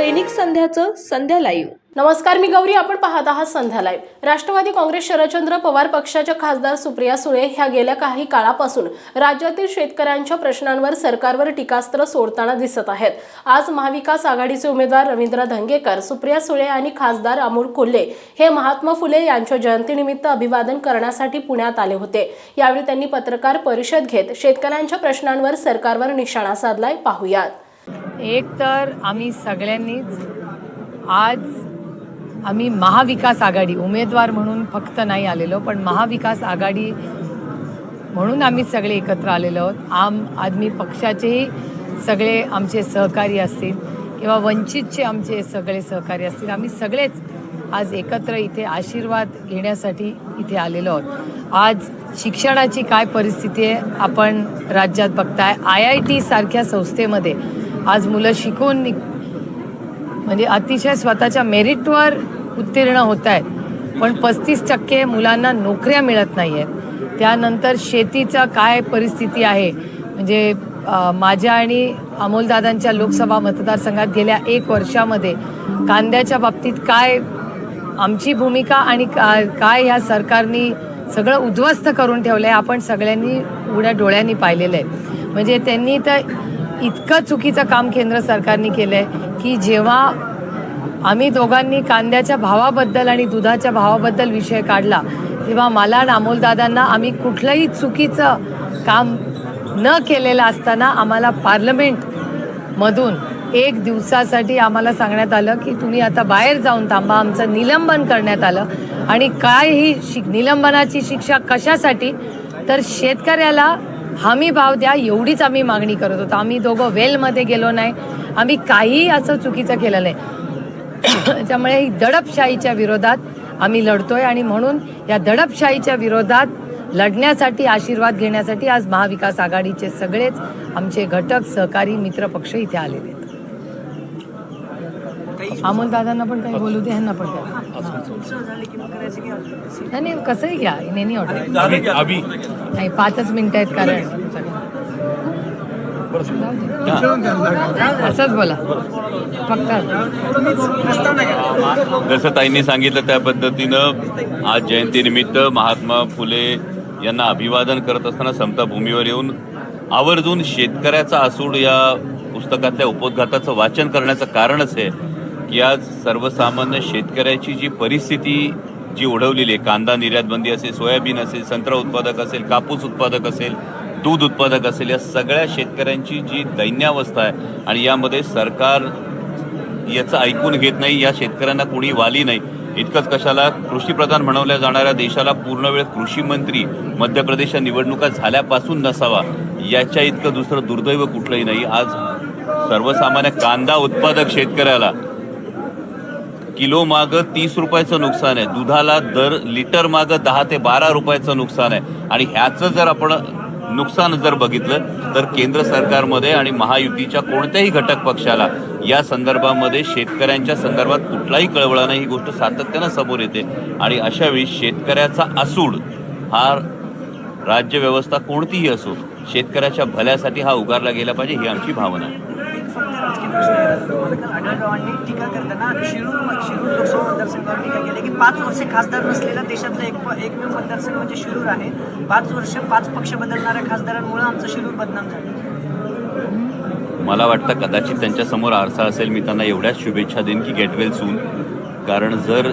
दैनिक संध्याचं संध्या live नमस्कार मी गौरी. आपण पाहत आहात संध्या लाईव्ह राष्ट्रवादी काँग्रेस शरदचंद्र पवार पक्षाच्या खासदार सुप्रिया सुळे ह्या गेल्या काही काळापासून राज्यातील शेतकऱ्यांच्या प्रश्नांवर सरकारवर टीकास्त्र सोडताना दिसत आहेत. आज महाविकास आघाडीचे उमेदवार रवींद्र धंगेकर सुप्रिया सुळे आणि खासदार अमोल कोल्हे हे महात्मा फुले यांच्या जयंतीनिमित्त अभिवादन करण्यासाठी पुण्यात आले होते. यावेळी त्यांनी पत्रकार परिषद घेत शेतकऱ्यांच्या प्रश्नांवर सरकारवर निशाणा साधलाय. पाहुयात. एक तर आम्ही सगळ्यांनीच आज आम्ही महाविकास आघाडी उमेदवार म्हणून फक्त नाही आलेलो पण महाविकास आघाडी म्हणून आम्ही सगळे एकत्र आलेलो आहोत. आम आदमी पक्षाचेही सगळे आमचे सहकारी असतील किंवा वंचितचे आमचे सगळे सहकारी असतील आम्ही सगळेच आज एकत्र इथे आशीर्वाद घेण्यासाठी इथे आलेलो आहोत. आज शिक्षणाची काय परिस्थिती आहे आपण राज्यात बघताय. आय आय टी सारख्या संस्थेमध्ये आज मुलं शिकून म्हणजे अतिशय स्वतःच्या मेरिटवर उत्तीर्ण होत आहेत. पण पस्तीस टक्के मुलांना नोकऱ्या मिळत नाही आहेत त्यानंतर शेतीचा काय परिस्थिती आहे? म्हणजे माझ्या आणि अमोलदादांच्या लोकसभा मतदारसंघात गेल्या एक वर्षामध्ये कांद्याच्या बाबतीत काय आमची भूमिका आणि का- काय ह्या सरकारनी सगळं उद्ध्वस्त करून ठेवलं आहे आपण सगळ्यांनी उघड्या डोळ्यांनी पाहिलेलं आहे. म्हणजे त्यांनी तर इतकं चुकीचं काम केंद्र सरकारने केलं आहे की जेव्हा आम्ही दोघांनी कांद्याच्या भावाबद्दल आणि दुधाच्या भावाबद्दल विषय काढला तेव्हा मला आणि अमोलदादांना आम्ही कुठलंही चुकीचं काम न केलेलं असताना आम्हाला पार्लमेंटमधून एक दिवसासाठी आम्हाला सांगण्यात आलं की तुम्ही आता बाहेर जाऊन थांबा आमचं निलंबन करण्यात आलं. आणि काय ही शिक निलंबनाची शिक्षा कशासाठी? तर शेतकऱ्याला हमी भाव द्या एवढीच आम्ही मागणी करत होतो. आम्ही दोघं वेलमध्ये गेलो नाही. आम्ही काहीही असं चुकीचं केलं नाही. त्यामुळे ही दडपशाहीच्या विरोधात आम्ही लढतोय आणि म्हणून या दडपशाहीच्या विरोधात लढण्यासाठी आशीर्वाद घेण्यासाठी आज महाविकास आघाडीचे सगळेच आमचे घटक सहकारी मित्र पक्ष इथे आलेले आहेत. अमोलदादांना पण काही बोलू दे ह्यांना पण काय नाही नाही कसंही घ्या. नेहमी ऑर्डर अभी अभी. नाही पाचच मिनिटं आहेत कारण. असंच बोला. फक्त. जसं ताईंनी सांगितलं त्या पद्धतीनं आज जयंतीनिमित्त महात्मा फुले यांना अभिवादन करत असताना समता भूमीवर येऊन आवर्जून शेतकऱ्याचा आसूड या पुस्तकातल्या उपोद्घाताचं वाचन करण्याचं कारणच आहे या सर्वसामान्य शेतकऱ्याची जी परिस्थिती जी ओढवलेली आहे कांदा निर्यातबंदी असेल सोयाबीन असेल संत्रा उत्पादक असेल कापूस उत्पादक असेल दूध उत्पादक असेल या सगळ्या शेतकऱ्यांची जी दैन्यावस्था आहे आणि यामध्ये सरकार याचं ऐकून घेत नाही या शेतकऱ्यांना कोणी वाली नाही. इतकंच कशाला? कृषीप्रधान म्हणवल्या जाणाऱ्या देशाला पूर्ण वेळ कृषी मंत्री मध्य प्रदेशच्या निवडणुका झाल्यापासून नसावा याच्या इतकं दुसरं दुर्दैव कुठलंही नाही. आज सर्वसामान्य कांदा उत्पादक शेतकऱ्याला किलो मागं तीस रुपयाचं नुकसान आहे. दुधाला दर लिटर मागं दहा ते बारा रुपयाचं नुकसान आहे. आणि ह्याचं जर आपण नुकसान जर बघितलं तर केंद्र सरकारमध्ये आणि महायुतीच्या कोणत्याही घटक पक्षाला या संदर्भामध्ये शेतकऱ्यांच्या संदर्भात कुठलाही कळवळा नाही. ही गोष्ट सातत्यानं समोर येते. आणि अशावेळी शेतकऱ्याचा आसूड हा राज्यव्यवस्था कोणतीही असो शेतकऱ्याच्या भल्यासाठी हा उगारला गेला पाहिजे ही आमची भावना आहे. आढळरावांनी टीका करताना शिरूर शिरूर लोकसभा मतदारसंघावर टीका केली की पाच वर्षे खासदार नसलेला देशातला एक एकमेव मतदारसंघ म्हणजे शिरूर आहे. पाच वर्ष पाच पक्ष बदलणाऱ्या खासदारांमुळे आमचं शिरूर बदनाम झालं. मला वाटतं कदाचित त्यांच्यासमोर आरसा असेल. मी त्यांना एवढ्याच शुभेच्छा देईन की गेटवेल सून. कारण जर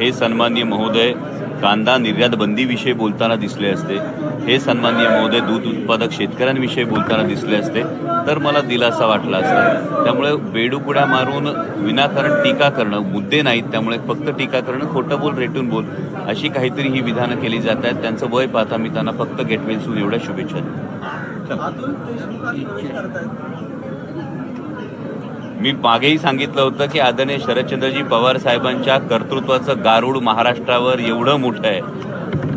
हे सन्माननीय महोदय कांदा निर्यात बंदीविषयी बोलताना दिसले असते हे सन्माननीय महोदय दूध उत्पादक शेतकऱ्यांविषयी बोलताना दिसले असते तर मला दिलासा वाटला असता. त्यामुळे बेडूपुड्या मारून विनाकारण टीका करणं मुद्दे नाहीत त्यामुळे फक्त टीका करणं खोटं बोल रेटून बोल अशी काहीतरी ही विधानं केली जात आहेत. त्यांचं वय पाहता मी त्यांना फक्त गेट एवढ्या शुभेच्छा मी मागेही सांगितलं होतं की आदरणीय शरदचंद्रजी पवार साहेबांच्या कर्तृत्वाचं गारुड महाराष्ट्रावर एवढं मोठं आहे.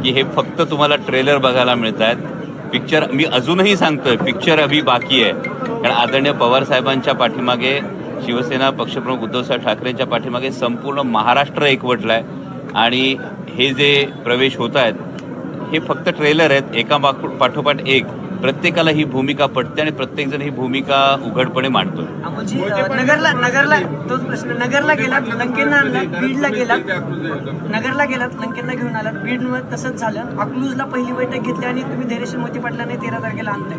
की हे फक्त तुम्हाला ट्रेलर बघायला मिळत आहेत पिक्चर मी अजूनही सांगतोय पिक्चर अभी बाकी आहे. कारण आदरणीय पवार साहेबांच्या पाठीमागे शिवसेना पक्षप्रमुख उद्धवसाहेब ठाकरेंच्या पाठीमागे संपूर्ण महाराष्ट्र एकवटलाय. आणि हे जे प्रवेश होत आहेत हे फक्त ट्रेलर आहेत. एका पाठोपाठ एक. प्रत्येकाला ही भूमिका पटते आणि प्रत्येकजण ही भूमिका उघडपणे अं, नगरला नगरला तोच प्रश्न. नगरला गेलात लंकेंना आणलात बीडला गेलात. नगरला गेलात लंकेंना घेऊन आलात. बीडमध्ये तसंच झालं. अकलूजला पहिली बैठक घेतली आणि तुम्ही धैर्यशील मोती पाटलाने तेरा तारखेला आणलंय.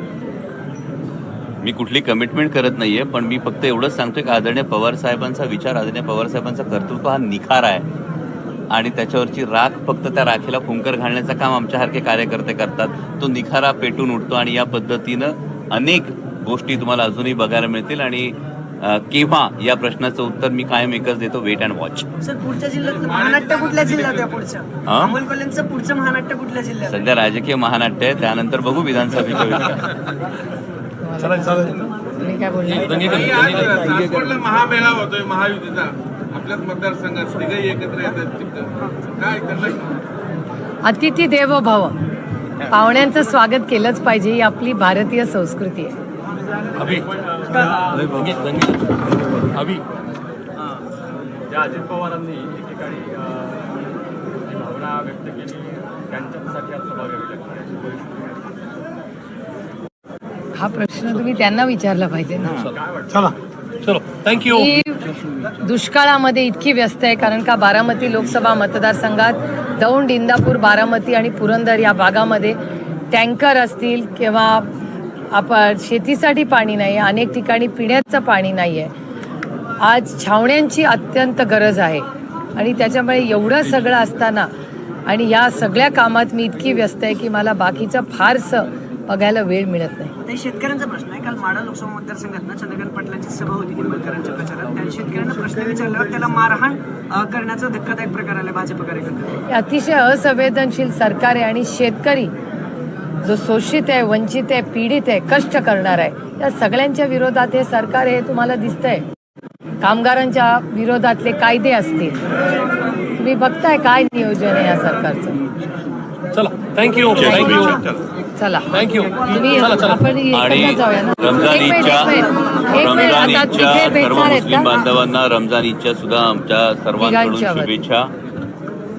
मी कुठली कमिटमेंट करत नाहीये पण मी फक्त एवढंच सांगतोय की आदरणीय पवार साहेबांचा विचार आदरणीय पवार साहेबांचा कर्तृत्व हा निखार आहे. आणि त्याच्यावरची राख फक्त त्या राखेला फुंकर घालण्याचं काम आमच्यासारखे कार्यकर्ते करतात. तो निखारा पेटून उठतो आणि या पद्धतीनं अनेक गोष्टी तुम्हाला अजूनही बघायला मिळतील आणि केव्हा या प्रश्नाचं उत्तर मी कायम एकच देतो वेट अँड वॉच सर पुढच्या जिल्ह्यात महानाट्य कुठल्या जिल्ह्यात पुढचं? हा? अमोल कोल्हेंचं पुढचं महानाट्य कुठल्या जिल्ह्यात? सध्या राजकीय महानाट्य आहे त्यानंतर बघू विधानसभेच्या महामेळावा होतोय महायुतीचा. आपल्याच मतदारसंघात तिघही एकत्र येतात तिथं. काय त्यांना अतिथी देवो भव पाहुण्यांचं स्वागत केलंच पाहिजे ही आपली भारतीय संस्कृती आहे. अभि. ज्या अजित पवारांनी एकेकाळी अ, जी भावना व्यक्त केली त्यांच्यासाठी आज सभा घ्यावी लागते अशी परिस्थिती आहे. हा प्रश्न तुम्ही त्यांना विचारला पाहिजे ना. चला. चलो थँक्यू दुष्काळामध्ये इतकी व्यस्त आहे कारण का बारामती लोकसभा मतदारसंघात दौंड इंदापूर बारामती आणि पुरंदर या भागामध्ये टँकर असतील किंवा आपण शेतीसाठी पाणी नाही आहे अनेक ठिकाणी पिण्याचं पाणी नाही आहे. आज छावण्यांची अत्यंत गरज आहे आणि त्याच्यामुळे एवढं सगळं असताना आणि या सगळ्या कामात मी इतकी व्यस्त आहे की मला बाकीचं फारसं बघायला वेळ मिळत नाही. हे शेतकऱ्यांचा प्रश्न आहे. काल माडा लोकसभा मतदारसंघात चंद्रकांत पाटलांची सभा होती निंबाळकरांच्या प्रचारात त्या शेतकऱ्यांना प्रश्न विचारल्यावर त्याला मारहाण करण्याचा धक्कादायक प्रकार आला भाजप कार्यकर्ते अतिशय असंवेदनशील सरकार आहे आणि शेतकरी जो शोषित आहे वंचित आहे पीडित आहे कष्ट करणार आहे या सगळ्यांच्या विरोधात हे सरकार हे तुम्हाला दिसतंय. कामगारांच्या विरोधातले कायदे असतील. तुम्ही बघताय काय नियोजन आहे या सरकारचं? चला. थँक्यू थँक्यू चला. थँक्यू तुम्ही चला चला. आपण आणि एकत्र जाऊया ना. रमजान एक मिनिट, ईदच्या एक मिनिट. एक मिनिट, रमजान आता ईदच्या तिथे सर्व भेटणार आहेत मुस्लिम का? बांधवांना रमजान ईदच्या सुद्धा आमच्या सर्वांकडून तिघांच्या शुभेच्छा.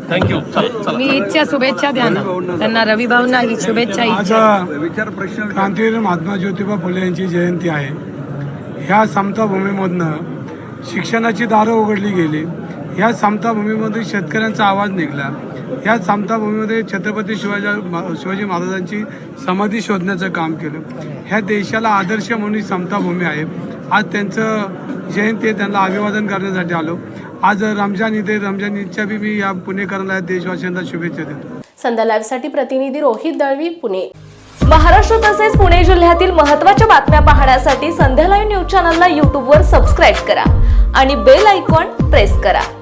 थँक्यू चला चला. मी ईदच्या शुभेच्छा द्या ना. त्यांना रवी भाऊंना ही शुभेच्छा आज ईदच्या क्रांतीवीर महात्मा ज्योतिबा फुले यांची जयंती आहे. ह्या समताभूमीमधनं शिक्षणाची दारं उघडली गेली. ह्या समताभूमीमध्ये शेतकऱ्यांचा आवाज निघाला. ह्या समताभूमीमध्ये छत्रपती शिवाजी शिवाजी महाराजांची समाधी शोधण्याचं काम केलं. ह्या देशाला आदर्श म्हणून ही समताभूमी आहे. आज त्यांचं जयंती आहे त्यांना अभिवादन करण्यासाठी आलो. आज रमजान ईद आहे रमजान ईदच्या बी मी या पुणेकरांना देशवासियांना शुभेच्छा देतो. संध्या लाईव्हसाठी प्रतिनिधी रोहित दळवी पुणे. महाराष्ट्र तसेच पुणे जिल्ह्यातील महत्त्वाच्या बातम्या पाहण्यासाठी संध्या लाईव्ह न्यूज चॅनलला यूट्यूबवर सबस्क्राईब करा आणि बेल आयकॉन प्रेस करा.